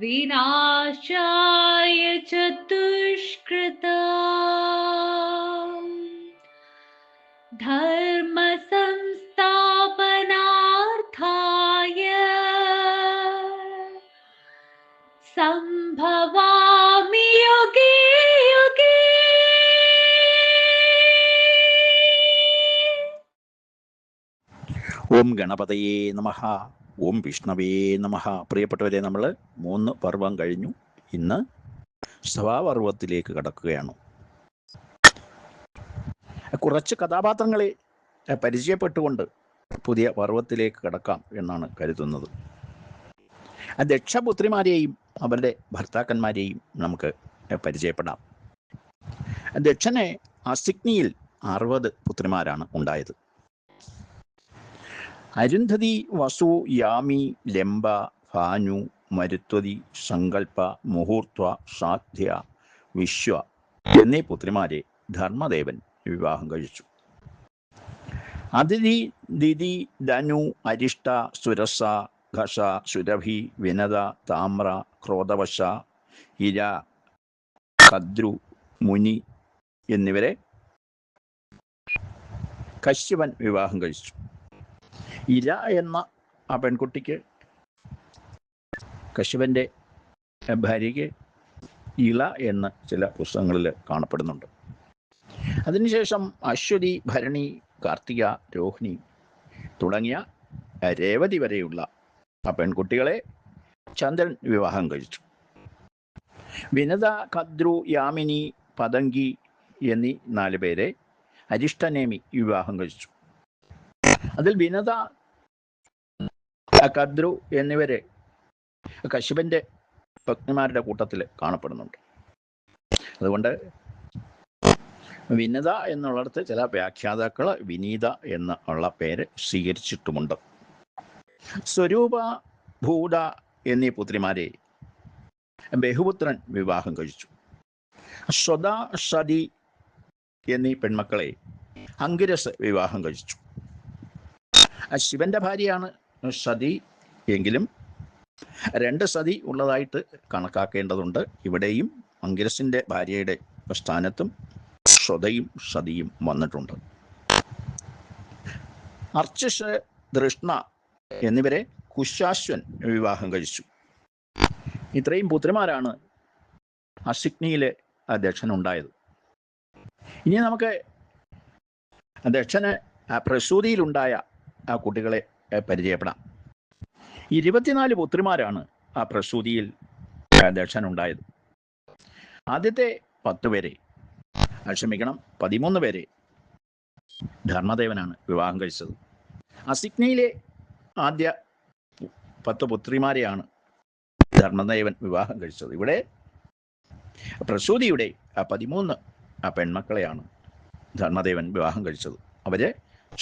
विनाशाय चतुष्कृता धर्मसंस्थापनार्थाय सम्भवामि युगे युगे। ॐ गणपतये नमः। ഓം വിഷ്ണവേ നമ പ്രിയപ്പെട്ടവരെ നമ്മൾ മൂന്ന് പർവം കഴിഞ്ഞു. ഇന്ന് സഭാപർവത്തിലേക്ക് കടക്കുകയാണ്. കുറച്ച് കഥാപാത്രങ്ങളെ പരിചയപ്പെട്ടുകൊണ്ട് പുതിയ പർവത്തിലേക്ക് കടക്കാം എന്നാണ് കരുതുന്നത്. ദക്ഷപുത്രിമാരെയും അവരുടെ ഭർത്താക്കന്മാരെയും നമുക്ക് പരിചയപ്പെടാം. ദക്ഷനെ അസിഗ്നിയിൽ അറുപത് പുത്രിമാരാണ് ഉണ്ടായത്. അരുന്ധതി വസു യാമി ലംബ ഭാനു മരുത്വതി സങ്കല്പ മുഹൂർത്വ സാധ്യ വിശ്വ എന്നീ പുത്രിമാരെ ധർമ്മദേവൻ വിവാഹം കഴിച്ചു. അതിഥി ദിതി ധനു അരിഷ്ട സുരസ ഘഷ സുരഭി വിനത താമ്ര ക്രോധവശ ഇര കദ്രു മുനി എന്നിവരെ കശ്യപൻ വിവാഹം കഴിച്ചു. ഇര എന്ന ആ പെൺകുട്ടിക്ക് കശുവന്റെ ഭാര്യയ്ക്ക് ഇള എന്ന് ചില പുസ്തകങ്ങളിൽ കാണപ്പെടുന്നുണ്ട്. അതിനുശേഷം അശ്വതി ഭരണി കാർത്തിക രോഹിണി തുടങ്ങിയ രേവതി വരെയുള്ള ആ പെൺകുട്ടികളെ ചന്ദ്രൻ വിവാഹം കഴിച്ചു. വിനത കദ്രു യാമിനി പതങ്കി എന്നീ നാല് പേരെ അരിഷ്ടനേമി വിവാഹം കഴിച്ചു. അതിൽ വിനത കദ്രു എന്നിവരെ കശ്യപന്റെ ഭക്തന്മാരുടെ കൂട്ടത്തിൽ കാണപ്പെടുന്നുണ്ട്. അതുകൊണ്ട് വിനത എന്നുള്ളിടത്ത് ചില വ്യാഖ്യാതാക്കൾ വിനീത എന്ന് ഉള്ള പേര് സ്വീകരിച്ചിട്ടുമുണ്ട്. സ്വരൂപ ഭൂത എന്നീ പുത്രിമാരെ ബഹുപുത്രൻ വിവാഹം കഴിച്ചു. സ്വത സതി എന്നീ പെൺമക്കളെ അങ്കിരസ് വിവാഹം കഴിച്ചു. ശിവന്റെ ഭാര്യയാണ് സതി എങ്കിലും രണ്ട് സതി ഉള്ളതായിട്ട് കണക്കാക്കേണ്ടതുണ്ട്. ഇവിടെയും അങ്കിരസിന്റെ ഭാര്യയുടെ സ്ഥാനത്തും സ്വതയും സതിയും വന്നിട്ടുണ്ട്. അർച്ചസ് ദൃഷ്ണ എന്നിവരെ കുശാശ്വൻ വിവാഹം കഴിച്ചു. ഇത്രയും പുത്രിമാരാണ് അസിഗ്നിയിലെ ദക്ഷനുണ്ടായത് ഇനി നമുക്ക് ദക്ഷന് പ്രസൂതിയിലുണ്ടായ ആ കുട്ടികളെ പരിചയപ്പെടാം. ഇരുപത്തിനാല് പുത്രിമാരാണ് ആ പ്രസൂതിയിൽ ദക്ഷനുണ്ടായത് ആദ്യത്തെ പത്ത് പേരെ ക്ഷമിക്കണം പതിമൂന്ന് പേരെ ധർമ്മദേവനാണ് വിവാഹം കഴിച്ചത്. അസിഗ്നയിലെ ആദ്യ പത്ത് പുത്രിമാരെയാണ് ധർമ്മദേവൻ വിവാഹം കഴിച്ചത്. ഇവിടെ പ്രസൂതിയുടെ ആ പതിമൂന്ന് ആ പെൺമക്കളെയാണ് ധർമ്മദേവൻ വിവാഹം കഴിച്ചത്. അവരെ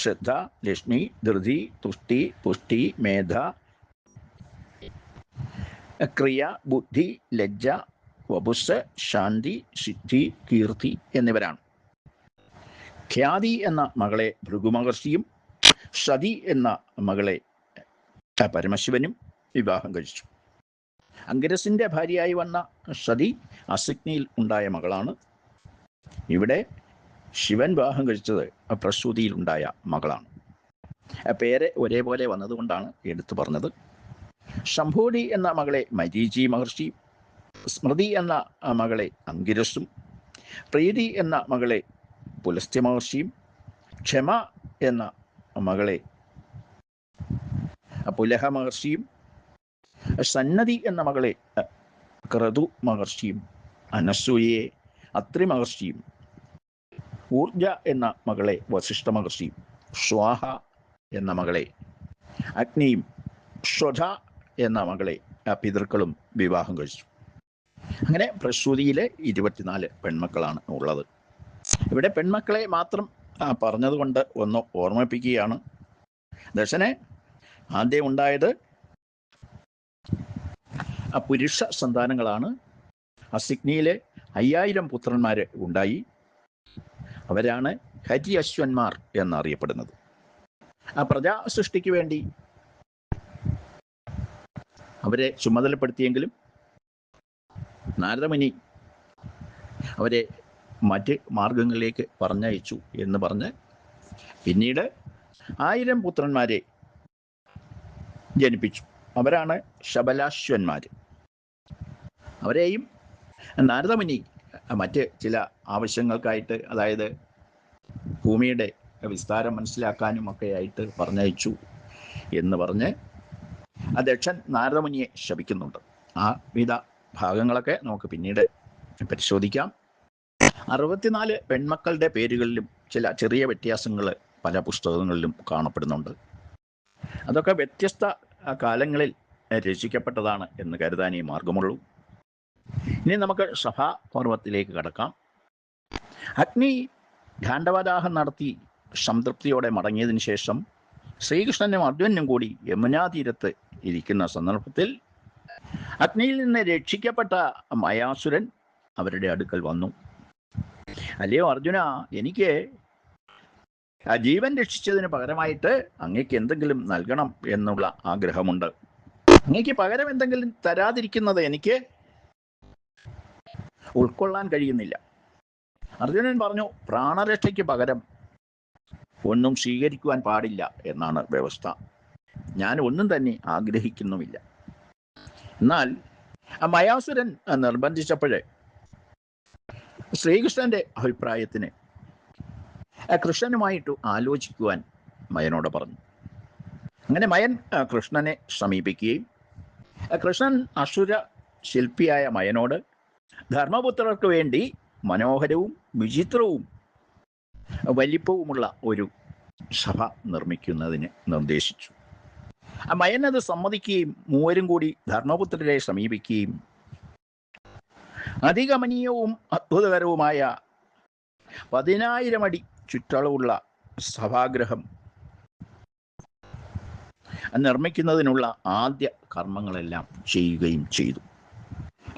ശ്രദ്ധ ലക്ഷ്മി ധൃതി തുഷ്ടി പുഷ്ടി മേധ. ക്രിയ ബുദ്ധി ലജ്ജ വപുസ് ശാന്തി സിദ്ധി കീർത്തി എന്നിവരാണ്. ഖ്യാതി എന്ന മകളെ ഭൃഗുമഹർഷിയും സതി എന്ന മകളെ പരമശിവനും വിവാഹം കഴിച്ചു. അങ്കിരസിന്റെ ഭാര്യയായി വന്ന സതി അസിഗ്നിയിൽ ഉണ്ടായ മകളാണ്. ഇവിടെ ശിവൻ വിവാഹം കഴിച്ചത് പ്രസൂതിയിലുണ്ടായ മകളാണ്. പേര് ഒരേപോലെ വന്നതുകൊണ്ടാണ് എടുത്തു പറഞ്ഞത്. ശംഭൂരി എന്ന മകളെ മരീചി മഹർഷി സ്മൃതി എന്ന മകളെ അങ്കിരസും പ്രീതി എന്ന മകളെ പുലസ്ത്യ മഹർഷിയും ക്ഷമ എന്ന മകളെ പുലഹ മഹർഷിയും സന്നതി എന്ന മകളെ ക്രതു മഹർഷിയും അനസൂയെ അത്രി മഹർഷിയും ഊർജ എന്ന മകളെ വസിഷ്ഠ മഹർഷിയും സ്വാഹ എന്ന മകളെ അഗ്നിയും സ്വധ എന്ന മകളെ പിതൃക്കളും വിവാഹം കഴിച്ചു. അങ്ങനെ പ്രസൂതിയിലെ ഇരുപത്തിനാല് പെൺമക്കളാണ് ഉള്ളത്. ഇവിടെ പെൺമക്കളെ മാത്രം പറഞ്ഞതുകൊണ്ട് ഒന്ന് ഓർമ്മിപ്പിക്കുകയാണ്. ദശന് ആദ്യം ഉണ്ടായത് പുരുഷ സന്താനങ്ങളാണ്. അസിഗ്നിയിലെ അയ്യായിരം പുത്രന്മാർ ഉണ്ടായി. അവരാണ് ഹരി അശ്വന്മാർ എന്നറിയപ്പെടുന്നത്. ആ പ്രജാ സൃഷ്ടിക്ക് വേണ്ടി അവരെ ചുമതലപ്പെടുത്തിയെങ്കിലും നാരദമുനി അവരെ മറ്റ് മാർഗങ്ങളിലേക്ക് പറഞ്ഞയച്ചു എന്ന് പറഞ്ഞ് പിന്നീട് ആയിരം പുത്രന്മാരെ ജനിപ്പിച്ചു. അവരാണ് ശബലാശ്വന്മാർ അവരെയും നാരദമുനി മറ്റ് ചില ആവശ്യങ്ങൾക്കായിട്ട് അതായത് ഭൂമിയുടെ വിസ്താരം മനസ്സിലാക്കാനും ഒക്കെ ആയിട്ട് പറഞ്ഞയച്ചു എന്ന് പറഞ്ഞ് ആ ദക്ഷൻ നാരദമുനിയെ ശപിക്കുന്നുണ്ട്. ആ വിധ ഭാഗങ്ങളൊക്കെ നമുക്ക് പിന്നീട് പരിശോധിക്കാം. അറുപത്തിനാല് പെൺമക്കളുടെ പേരുകളിലും ചില ചെറിയ വ്യത്യാസങ്ങൾ പല പുസ്തകങ്ങളിലും കാണപ്പെടുന്നുണ്ട്. അതൊക്കെ വ്യത്യസ്ത കാലങ്ങളിൽ രചിക്കപ്പെട്ടതാണ് എന്ന് കരുതാനേ മാർഗമുള്ളൂ. ഇനി നമുക്ക് സഭാപർവത്തിലേക്ക് കടക്കാം. അഗ്നി ഖാണ്ഡവദാഹം നടത്തി സംതൃപ്തിയോടെ മടങ്ങിയതിനു ശേഷം ശ്രീകൃഷ്ണനും അർജുനും കൂടി യമുനാ തീരത്ത് ഇരിക്കുന്ന സന്ദർഭത്തിൽ അഗ്നിയിൽ നിന്ന് രക്ഷിക്കപ്പെട്ട മയാസുരൻ അവരുടെ അടുക്കൽ വന്നു. അല്ലയോ അർജുന എനിക്ക് ജീവൻ രക്ഷിച്ചതിന് പകരമായിട്ട് അങ്ങക്ക് എന്തെങ്കിലും നൽകണം എന്നുള്ള ആഗ്രഹമുണ്ട്. അങ്ങക്ക് പകരം എന്തെങ്കിലും തരാതിരിക്കുന്നത് എനിക്ക് ഉൾക്കൊള്ളാൻ കഴിയുന്നില്ല. അർജുനൻ പറഞ്ഞു പ്രാണരക്ഷയ്ക്ക് പകരം ഒന്നും സ്വീകരിക്കുവാൻ പാടില്ല എന്നാണ് വ്യവസ്ഥ. ഞാൻ ഒന്നും തന്നെ ആഗ്രഹിക്കുന്നുമില്ല. എന്നാൽ മയാസുരൻ നിർബന്ധിച്ചപ്പോഴേ ശ്രീകൃഷ്ണന്റെ അഭിപ്രായത്തിന് കൃഷ്ണനുമായിട്ട് ആലോചിക്കുവാൻ മയനോട് പറഞ്ഞു. അങ്ങനെ മയൻ കൃഷ്ണനെ സമീപിക്കുകയും കൃഷ്ണൻ അസുര ശില്പിയായ മയനോട് ധർമ്മപുത്രർക്ക് വേണ്ടി മനോഹരവും വിചിത്രവും വലിപ്പവുമുള്ള ഒരു സഭ നിർമ്മിക്കുന്നതിന് നിർദ്ദേശിച്ചു. മയൻ അത് സമ്മതിക്കുകയും മൂവരും കൂടി ധർമ്മപുത്രരെ സമീപിക്കുകയും അതിഗമനീയവും അത്ഭുതകരവുമായ പതിനായിരം അടി ചുറ്റളവുള്ള സഭാഗ്രഹം നിർമ്മിക്കുന്നതിനുള്ള ആദ്യ കർമ്മങ്ങളെല്ലാം ചെയ്യുകയും ചെയ്തു.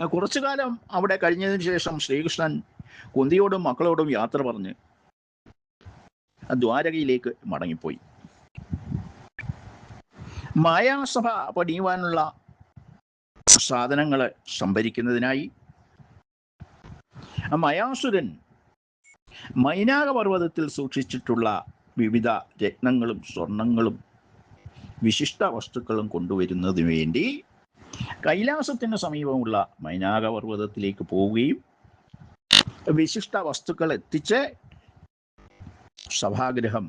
കുറച്ചു കാലം അവിടെ കഴിഞ്ഞതിന് ശേഷം ശ്രീകൃഷ്ണൻ കുന്തിയോടും മക്കളോടും യാത്ര പറഞ്ഞ് ദ്വാരകയിലേക്ക് മടങ്ങിപ്പോയി. മായാസഭ പണിയുവാനുള്ള സാധനങ്ങൾ സംഭരിക്കുന്നതിനായി മയാസുരൻ മൈനാകപർവതത്തിൽ സൂക്ഷിച്ചിട്ടുള്ള വിവിധ രത്നങ്ങളും സ്വർണങ്ങളും വിശിഷ്ട വസ്തുക്കളും കൊണ്ടുവരുന്നതിന് വേണ്ടി കൈലാസത്തിന് സമീപമുള്ള മൈനാകപർവതത്തിലേക്ക് പോവുകയും വിശിഷ്ട വസ്തുക്കൾ എത്തിച്ച് സഭാഗ്രഹം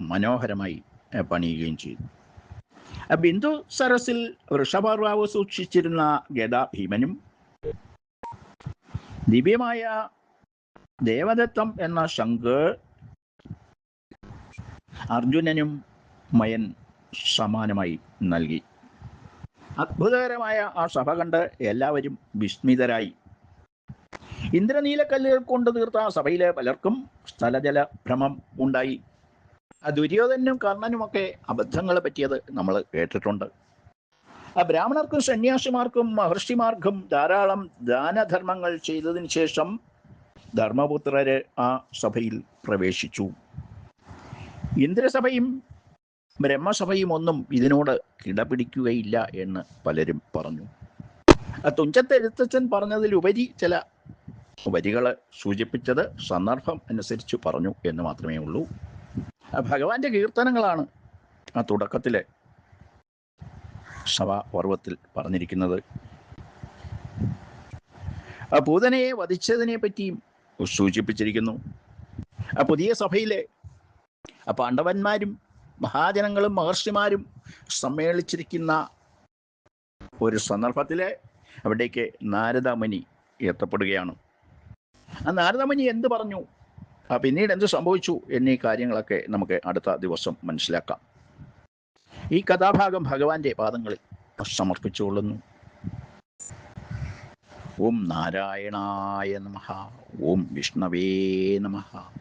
മനോഹരമായി പണിയുകയും ചെയ്തു. ബിന്ദു സരസിൽ വൃഷപർവാവ് സൂക്ഷിച്ചിരുന്ന ഗദ ഭീമനും ദിവ്യമായ ദേവദത്തം എന്ന ശങ്ക് അർജുനനും മയൻ സമാനമായി നൽകി. അത്ഭുതകരമായ ആ സഭ കണ്ട് എല്ലാവരും വിസ്മിതരായി. ഇന്ദ്രനീലക്കല്ലുകൾ കൊണ്ട് തീർത്ത ആ സഭയിലെ പലർക്കും സ്ഥലജല ഭ്രമം ഉണ്ടായി. ആ ദുര്യോധനും കർണനുമൊക്കെ അബദ്ധങ്ങൾ പറ്റിയത് നമ്മൾ കേട്ടിട്ടുണ്ട്. ആ ബ്രാഹ്മണർക്കും സന്യാസിമാർക്കും മഹർഷിമാർക്കും ധാരാളം ദാനധർമ്മങ്ങൾ ചെയ്തതിന് ശേഷം ധർമ്മപുത്രര് ആ സഭയിൽ പ്രവേശിച്ചു. ഇന്ദ്രസഭയും ബ്രഹ്മസഭയും ഒന്നും ഇതിനോട് കിടപിടിക്കുകയില്ല എന്ന് പലരും പറഞ്ഞു. തുഞ്ചത്ത് എഴുത്തച്ഛൻ പറഞ്ഞതിലുപരി ചില വരികൾ സൂചിപ്പിച്ചത് സന്ദർഭം അനുസരിച്ച് പറഞ്ഞു എന്ന് മാത്രമേ ഉള്ളൂ. ഭഗവാന്റെ കീർത്തനങ്ങളാണ് ആ തുടക്കത്തിലെ സഭാപർവത്തിൽ പറഞ്ഞിരിക്കുന്നത്. പൂതനയെ വധിച്ചതിനെ പറ്റിയും സൂചിപ്പിച്ചിരിക്കുന്നു. ആ പുതിയ സഭയിലെ പാണ്ഡവന്മാരും മഹാജനങ്ങളും മഹർഷിമാരും സമ്മേളിച്ചിരിക്കുന്ന ഒരു സന്ദർഭത്തിൽ അവിടേക്ക് നാരദമണി എത്തപ്പെടുകയാണ്. ആ നാരദമണി എന്ത് പറഞ്ഞു? പിന്നീട് എന്ത് സംഭവിച്ചു? എന്നീ കാര്യങ്ങളൊക്കെ നമുക്ക് അടുത്ത ദിവസം മനസ്സിലാക്കാം. ഈ കഥാഭാഗം ഭഗവാന്റെ പാദങ്ങളിൽ സമർപ്പിച്ചുകൊള്ളുന്നു. ഓം നാരായണായ നമഃ. ഓം വിഷ്ണവേ നമഃ.